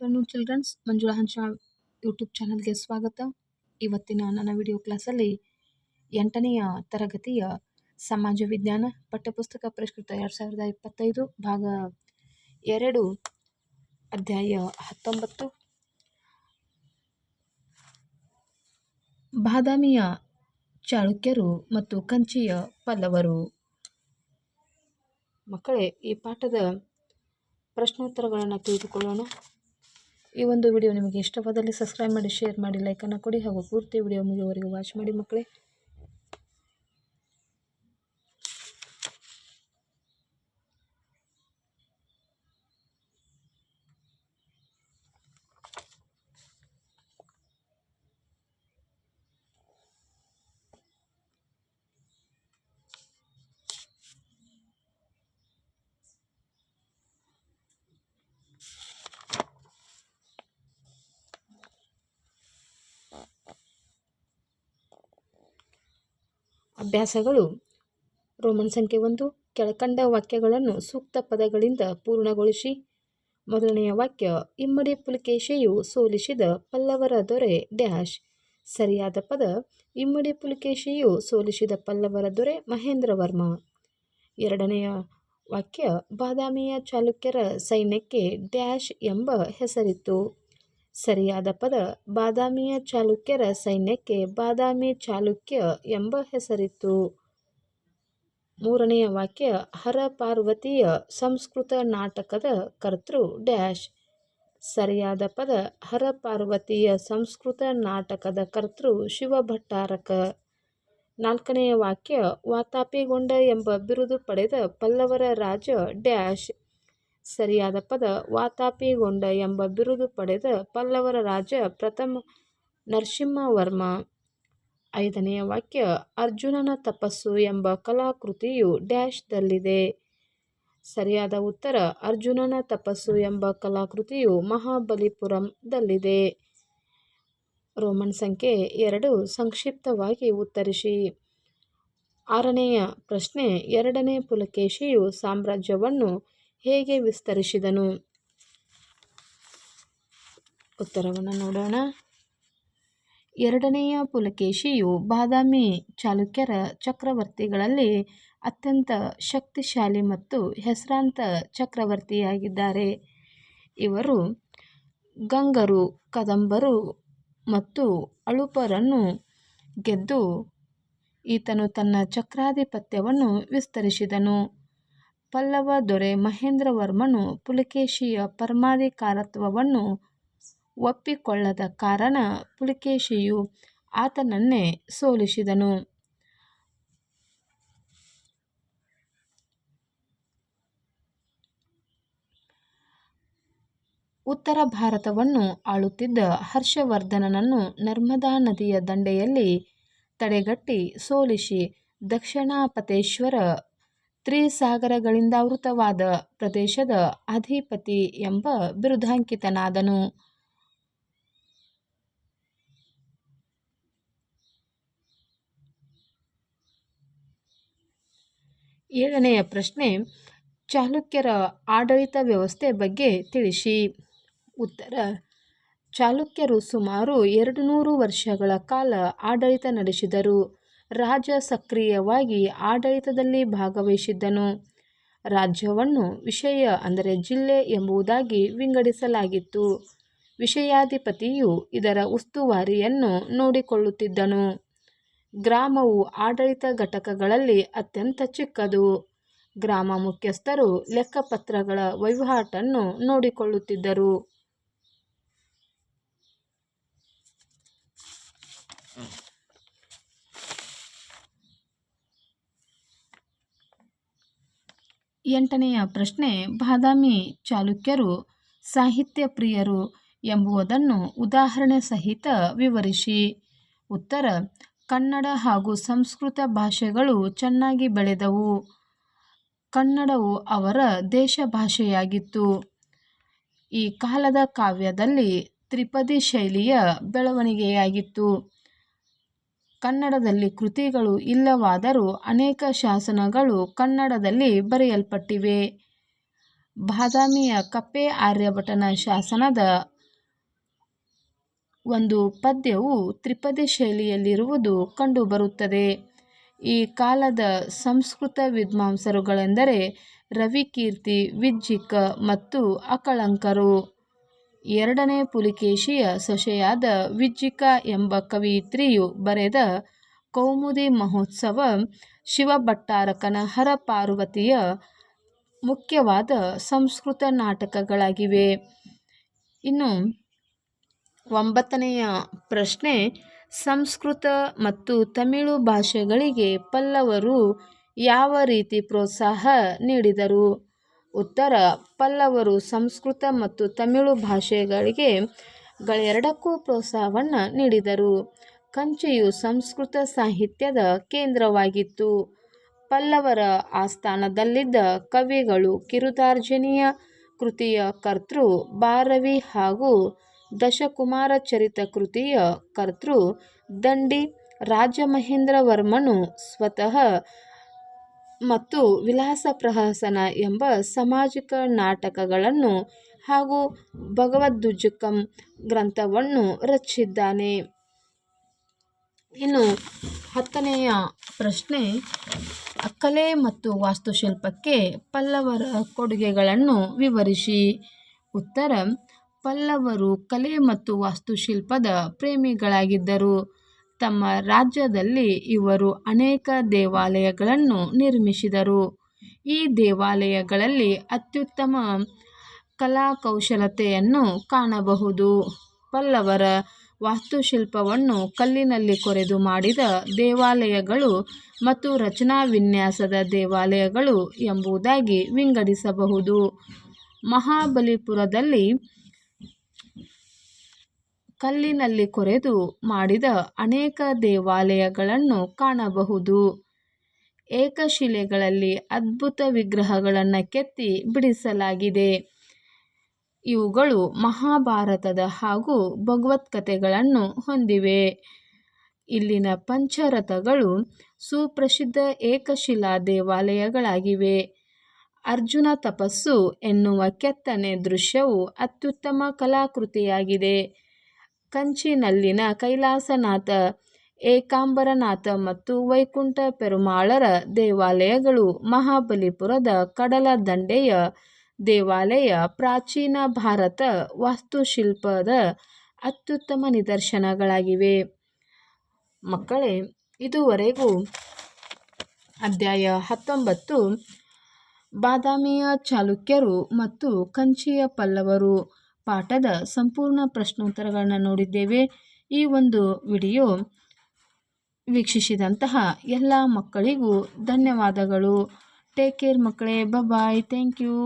Afternoon childrens, Manjula Hamsa YouTube ಚಾನಲ್ಗೆ ಸ್ವಾಗತ. ಇವತ್ತಿನ ನನ್ನ ವಿಡಿಯೋ ಕ್ಲಾಸಲ್ಲಿ ಎಂಟನೆಯ ತರಗತಿಯ ಸಮಾಜ ವಿಜ್ಞಾನ ಪಠ್ಯಪುಸ್ತಕ ಪರಿಷ್ಕೃತ ಎರಡು ಸಾವಿರದ ಇಪ್ಪತ್ತೈದು ಭಾಗ ಎರಡು, ಅಧ್ಯಾಯ ಹತ್ತೊಂಬತ್ತು. ಬಾದಾಮಿಯ ಚಾಳುಕ್ಯರು ಮತ್ತು ಕಂಚಿಯ ಪಲ್ಲವರು. ಮಕ್ಕಳೇ, ಈ ಪಾಠದ ಪ್ರಶ್ನೋತ್ತರಗಳನ್ನು ತಿಳಿದುಕೊಳ್ಳೋಣ. ಈ ಒಂದು ವಿಡಿಯೋ ನಿಮಗೆ ಇಷ್ಟವಾದಲ್ಲಿ ಸಬ್ಸ್ಕ್ರೈಬ್ ಮಾಡಿ ಶೇರ್ ಮಾಡಿ ಲೈಕನ್ನು ಕೊಡಿ ಹಾಗೂ ಪೂರ್ತಿ ವಿಡಿಯೋ ಮುಗಿಯುವವರೆಗೂ ವಾಚ್ ಮಾಡಿ ಮಕ್ಕಳೇ. ಅಭ್ಯಾಸಗಳು. ರೋಮನ್ ಸಂಖ್ಯೆ ಒಂದು, ಕೆಳಕಂಡ ವಾಕ್ಯಗಳನ್ನು ಸೂಕ್ತ ಪದಗಳಿಂದ ಪೂರ್ಣಗೊಳಿಸಿ. ಮೊದಲನೆಯ ವಾಕ್ಯ, ಇಮ್ಮಡಿ ಪುಲಿಕೇಶಿಯು ಸೋಲಿಸಿದ ಪಲ್ಲವರ ದೊರೆ ಡ್ಯಾಶ್. ಸರಿಯಾದ ಪದ, ಇಮ್ಮಡಿ ಪುಲಿಕೇಶಿಯು ಸೋಲಿಸಿದ ಪಲ್ಲವರ ದೊರೆ ಮಹೇಂದ್ರವರ್ಮ ಎರಡನೆಯ ವಾಕ್ಯ, ಬಾದಾಮಿಯ ಚಾಲುಕ್ಯರ ಸೈನ್ಯಕ್ಕೆ ಡ್ಯಾಶ್ ಎಂಬ ಹೆಸರಿತ್ತು. ಸರಿಯಾದ ಪದ. ಬಾದಾಮಿಯ ಚಾಲುಕ್ಯರ ಸೈನ್ಯಕ್ಕೆ ಬಾದಾಮಿ ಚಾಲುಕ್ಯ ಎಂಬ ಹೆಸರಿತ್ತು. ಮೂರನೆಯ ವಾಕ್ಯ, ಹರ ಪಾರ್ವತಿಯ ಸಂಸ್ಕೃತ ನಾಟಕದ ಕರ್ತೃ ಡ್ಯಾಶ್. ಸರಿಯಾದ ಪದ, ಹರ ಪಾರ್ವತಿಯ ಸಂಸ್ಕೃತ ನಾಟಕದ ಕರ್ತೃ ಶಿವಭಟ್ಟಾರಕ. ನಾಲ್ಕನೆಯ ವಾಕ್ಯ, ವಾತಾಪಿಗೊಂಡ ಎಂಬ ಬಿರುದು ಪಡೆದ ಪಲ್ಲವರ ರಾಜ ಡ್ಯಾಶ್. ಸರಿಯಾದ ಪದ ವಾತಾಪಿಗೊಂಡ ಎಂಬ ಬಿರುದು ಪಡೆದ ಪಲ್ಲವರ ರಾಜ ಪ್ರಥಮ ನರಸಿಂಹವರ್ಮ. ಐದನೆಯ ವಾಕ್ಯ, ಅರ್ಜುನನ ತಪಸ್ಸು ಎಂಬ ಕಲಾಕೃತಿಯು ಡ್ಯಾಶ್ದಲ್ಲಿದೆ ಸರಿಯಾದ ಉತ್ತರ, ಅರ್ಜುನನ ತಪಸ್ಸು ಎಂಬ ಕಲಾಕೃತಿಯು ಮಹಾಬಲಿಪುರಂದಲ್ಲಿದೆ ರೋಮನ್ ಸಂಖ್ಯೆ ಎರಡು, ಸಂಕ್ಷಿಪ್ತವಾಗಿ ಉತ್ತರಿಸಿ. ಆರನೆಯ ಪ್ರಶ್ನೆ, ಎರಡನೇ ಪುಲಕೇಶಿಯು ಸಾಮ್ರಾಜ್ಯವನ್ನು ಹೇಗೆ ವಿಸ್ತರಿಸಿದನು? ಉತ್ತರವನ್ನು ನೋಡೋಣ. ಎರಡನೆಯ ಪುಲಕೇಶಿಯು ಬಾದಾಮಿ ಚಾಲುಕ್ಯರ ಚಕ್ರವರ್ತಿಗಳಲ್ಲಿ ಅತ್ಯಂತ ಶಕ್ತಿಶಾಲಿ ಮತ್ತು ಹೆಸರಾಂತ ಚಕ್ರವರ್ತಿಯಾಗಿದ್ದಾರೆ. ಇವರು ಗಂಗರು, ಕದಂಬರು ಮತ್ತು ಅಳುಪರನ್ನು ಗೆದ್ದು ಈತನು ತನ್ನ ಚಕ್ರಾಧಿಪತ್ಯವನ್ನು ವಿಸ್ತರಿಸಿದನು. ಪಲ್ಲವ ದೊರೆ ಮಹೇಂದ್ರವರ್ಮನು ಪುಲಕೇಶಿಯ ಪರಮಾಧಿಕಾರತ್ವವನ್ನು ಒಪ್ಪಿಕೊಳ್ಳದ ಕಾರಣ ಪುಲಕೇಶಿಯು ಆತನನ್ನೇ ಸೋಲಿಸಿದನು. ಉತ್ತರ ಭಾರತವನ್ನು ಆಳುತ್ತಿದ್ದ ಹರ್ಷವರ್ಧನನನ್ನು ನರ್ಮದಾ ನದಿಯ ದಂಡೆಯಲ್ಲಿ ತಡೆಗಟ್ಟಿ ಸೋಲಿಸಿ ದಕ್ಷಿಣಾಪತೇಶ್ವರ ತ್ರಿಸಾಗರಗಳಿಂದಾವೃತವಾದ ಪ್ರದೇಶದ ಅಧಿಪತಿ ಎಂಬ ಬಿರುದಾಂಕಿತನಾದನು. ಏಳನೆಯ ಪ್ರಶ್ನೆ, ಚಾಲುಕ್ಯರ ಆಡಳಿತ ವ್ಯವಸ್ಥೆ ಬಗ್ಗೆ ತಿಳಿಸಿ. ಉತ್ತರ, ಚಾಲುಕ್ಯರು ಸುಮಾರು ಎರಡು ನೂರು ವರ್ಷಗಳ ಕಾಲ ಆಡಳಿತ ನಡೆಸಿದರು. ರಾಜ ಸಕ್ರಿಯವಾಗಿ ಆಡಳಿತದಲ್ಲಿ ಭಾಗವಹಿಸಿದ್ದನು. ರಾಜ್ಯವನ್ನು ವಿಷಯ ಅಂದರೆ ಜಿಲ್ಲೆ ಎಂಬುದಾಗಿ ವಿಂಗಡಿಸಲಾಗಿತ್ತು. ವಿಷಯಾಧಿಪತಿಯು ಇದರ ಉಸ್ತುವಾರಿಯನ್ನು ನೋಡಿಕೊಳ್ಳುತ್ತಿದ್ದನು. ಗ್ರಾಮವು ಆಡಳಿತ ಘಟಕಗಳಲ್ಲಿ ಅತ್ಯಂತ ಚಿಕ್ಕದು. ಗ್ರಾಮ ಮುಖ್ಯಸ್ಥರು ಲೆಕ್ಕಪತ್ರಗಳ ವಹಿವಾಟನ್ನು ನೋಡಿಕೊಳ್ಳುತ್ತಿದ್ದರು. ಎಂಟನೆಯ ಪ್ರಶ್ನೆ, ಬಾದಾಮಿ ಚಾಲುಕ್ಯರು, ಸಾಹಿತ್ಯ ಪ್ರಿಯರು ಎಂಬುದನ್ನು ಉದಾಹರಣೆ ಸಹಿತ ವಿವರಿಸಿ. ಉತ್ತರ, ಕನ್ನಡ ಹಾಗೂ ಸಂಸ್ಕೃತ ಭಾಷೆಗಳು ಚೆನ್ನಾಗಿ ಬೆಳೆದವು. ಕನ್ನಡವು ಅವರ ದೇಶ ಭಾಷೆಯಾಗಿತ್ತು. ಈ ಕಾಲದ ಕಾವ್ಯದಲ್ಲಿ ತ್ರಿಪದಿ ಶೈಲಿಯ ಬೆಳವಣಿಗೆಯಾಗಿತ್ತು. ಕನ್ನಡದಲ್ಲಿ ಕೃತಿಗಳು ಇಲ್ಲವಾದರೂ ಅನೇಕ ಶಾಸನಗಳು ಕನ್ನಡದಲ್ಲಿ ಬರೆಯಲ್ಪಟ್ಟಿವೆ ಬಾದಾಮಿಯ ಕಪ್ಪೆ ಆರ್ಯಭಟನ ಶಾಸನದ ಒಂದು ಪದ್ಯವು ತ್ರಿಪದಿ ಶೈಲಿಯಲ್ಲಿರುವುದು ಕಂಡುಬರುತ್ತದೆ. ಈ ಕಾಲದ ಸಂಸ್ಕೃತ ವಿದ್ವಾಂಸರುಗಳೆಂದರೆ ರವಿಕೀರ್ತಿ, ವಿಜ್ಜಿಕ ಮತ್ತು ಅಕಳಂಕರು. ಎರಡನೇ ಪುಲಿಕೇಶಿಯ ಸೊಸೆಯಾದ ವಿಜ್ಜಿಕ ಎಂಬ ಕವಿಯಿತ್ರಿಯು ಬರೆದ ಕೌಮುದಿ ಮಹೋತ್ಸವ, ಶಿವಭಟ್ಟಾರಕನ ಹರಪಾರ್ವತಿಯ ಮುಖ್ಯವಾದ ಸಂಸ್ಕೃತ ನಾಟಕಗಳಾಗಿವೆ. ಇನ್ನು ಒಂಬತ್ತನೆಯ ಪ್ರಶ್ನೆ ಸಂಸ್ಕೃತ ಮತ್ತು ತಮಿಳು ಭಾಷೆಗಳಿಗೆ ಪಲ್ಲವರು ಯಾವ ರೀತಿ ಪ್ರೋತ್ಸಾಹ ನೀಡಿದರು? ಉತ್ತರ ಪಲ್ಲವರು ಸಂಸ್ಕೃತ ಮತ್ತು ತಮಿಳು ಭಾಷೆಗಳಿಗೆ ಗಳೆರಡಕ್ಕೂ ಪ್ರೋತ್ಸಾಹವನ್ನು ನೀಡಿದರು. ಕಂಚೆಯು ಸಂಸ್ಕೃತ ಸಾಹಿತ್ಯದ ಕೇಂದ್ರವಾಗಿತ್ತು. ಪಲ್ಲವರ ಆಸ್ಥಾನದಲ್ಲಿದ್ದ ಕವಿಗಳು ಕಿರುತಾರ್ಜನೀಯ ಕೃತಿಯ ಕರ್ತೃ ಭಾರವಿ ಹಾಗೂ ದಶಕುಮಾರ ಚರಿತ ಕೃತಿಯ ಕರ್ತೃ ದಂಡಿ, ರಾಜಮಹೇಂದ್ರವರ್ಮನು ಸ್ವತಃ ಮತ್ತು ವಿಲಾಸ ಪ್ರಹಸನ ಎಂಬ ಸಾಮಾಜಿಕ ನಾಟಕಗಳನ್ನು ಹಾಗೂ ಭಗವದ್ದುಜುಕಂ ಗ್ರಂಥವನ್ನು ರಚಿಸಿದ್ದಾನೆ. ಇನ್ನು ಹತ್ತನೆಯ ಪ್ರಶ್ನೆ ಕಲೆ ಮತ್ತು ವಾಸ್ತುಶಿಲ್ಪಕ್ಕೆ ಪಲ್ಲವರ ಕೊಡುಗೆಗಳನ್ನು ವಿವರಿಸಿ. ಉತ್ತರ, ಪಲ್ಲವರು ಕಲೆ ಮತ್ತು ವಾಸ್ತುಶಿಲ್ಪದ ಪ್ರೇಮಿಗಳಾಗಿದ್ದರು. ತಮ್ಮ ರಾಜ್ಯದಲ್ಲಿ ಇವರು ಅನೇಕ ದೇವಾಲಯಗಳನ್ನು ನಿರ್ಮಿಸಿದರು. ಈ ದೇವಾಲಯಗಳಲ್ಲಿ ಅತ್ಯುತ್ತಮ ಕಲಾಕೌಶಲತೆಯನ್ನು ಕಾಣಬಹುದು. ಪಲ್ಲವರ ವಾಸ್ತುಶಿಲ್ಪವನ್ನು ಕಲ್ಲಿನಲ್ಲಿ ಕೊರೆದು ಮಾಡಿದ ದೇವಾಲಯಗಳು ಮತ್ತು ರಚನಾ ವಿನ್ಯಾಸದ ದೇವಾಲಯಗಳು ಎಂಬುದಾಗಿ ವಿಂಗಡಿಸಬಹುದು. ಮಹಾಬಲಿಪುರದಲ್ಲಿ ಕಲ್ಲಿನಲ್ಲಿ ಕೊರೆದು ಮಾಡಿದ ಅನೇಕ ದೇವಾಲಯಗಳನ್ನು ಕಾಣಬಹುದು. ಏಕಶಿಲೆಗಳಲ್ಲಿ ಅದ್ಭುತ ವಿಗ್ರಹಗಳನ್ನು ಕೆತ್ತಿ ಬಿಡಿಸಲಾಗಿದೆ. ಇವುಗಳು ಮಹಾಭಾರತದ ಹಾಗೂ ಭಗವದ್ಕಥೆಗಳನ್ನು ಹೊಂದಿವೆ. ಇಲ್ಲಿನ ಪಂಚರಥಗಳು ಸುಪ್ರಸಿದ್ಧ ಏಕಶಿಲಾ ದೇವಾಲಯಗಳಾಗಿವೆ. ಅರ್ಜುನ ತಪಸ್ಸು ಎನ್ನುವ ಕೆತ್ತನೆ ದೃಶ್ಯವು ಅತ್ಯುತ್ತಮ ಕಲಾಕೃತಿಯಾಗಿದೆ. ಕಂಚಿನಲ್ಲಿನ ಕೈಲಾಸನಾಥ, ಏಕಾಂಬರನಾಥ ಮತ್ತು ವೈಕುಂಠ ಪೆರುಮಾಳರ ದೇವಾಲಯಗಳು ಮಹಾಬಲಿಪುರದ ಕಡಲ ದಂಡೆಯ ದೇವಾಲಯ ಪ್ರಾಚೀನ ಭಾರತ ವಾಸ್ತುಶಿಲ್ಪದ ಅತ್ಯುತ್ತಮ ನಿದರ್ಶನಗಳಾಗಿವೆ. ಮಕ್ಕಳೇ ಇದುವರೆಗೂ ಅಧ್ಯಾಯ ಹತ್ತೊಂಬತ್ತು ಬಾದಾಮಿಯ ಚಾಲುಕ್ಯರು ಮತ್ತು ಕಂಚಿಯ ಪಲ್ಲವರು ಪಾಠದ ಸಂಪೂರ್ಣ ಪ್ರಶ್ನೋತ್ತರಗಳನ್ನು ನೋಡಿದ್ದೇವೆ. ಈ ಒಂದು ವಿಡಿಯೋ ವೀಕ್ಷಿಸಿದಂತಹ ಎಲ್ಲ ಮಕ್ಕಳಿಗೂ ಧನ್ಯವಾದಗಳು. ಟೇಕ್ ಕೇರ್ ಮಕ್ಕಳೇ ಬಾಯ್ ಥ್ಯಾಂಕ್ ಯು